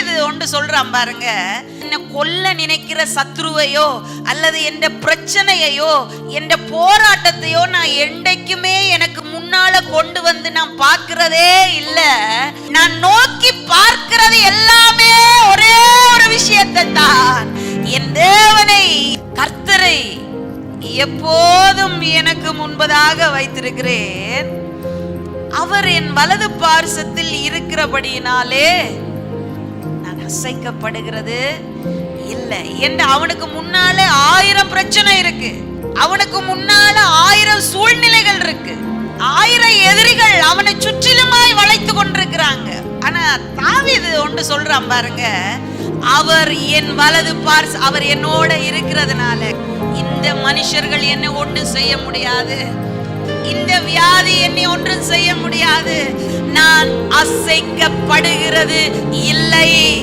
இது ஒன்று சொல்றான் பாருங்க. என்ன கொல்ல நினைக்கிற சத்ருவையோ அல்லது எந்த பிரச்சனையையோ எந்த போராட்டத்தையோ நான் என்றைக்குமே எனக்கு முன்னால கொண்டு வந்து நான் பார்க்கிறதே இல்ல. நான் நோக்கி பார்க்கிறது எல்லாமே ஒரே ஒரு விஷயத்தை தான் என் தேவனை கர்த்தரை எப்போதும் எனக்கு முன்பதாக வைத்திருக்கிறேன். அவர் என் வலது பார்சத்தில் இருக்கிறபடியினாலே அசைக்கப்படுகிறது? இல்லை. என்று அவனுக்கு முன்னால ஆயிரம் பிரச்சனை இருக்கு. அவனுக்கு முன்னால ஆயிரம் சூழ்நிலைகள் இருக்கு. ஆயிரம் எதிரிகள் அவனை சுற்றிலுமாய் வளைத்து கொண்டிருக்கிறாங்க. ஆனா இது ஒன்று சொல்றான் பாருங்க அவர் என் வலது பார்ஸ் அவர் என்னோட இருக்கிறதுனால இந்த மனுஷர்கள் என்னை ஒன்றும் செய்ய முடியாது. இந்த வியாதி என்னை ஒன்றும் செய்ய முடியாது. நான் அசைக்கப்படுகிறது இல்லை.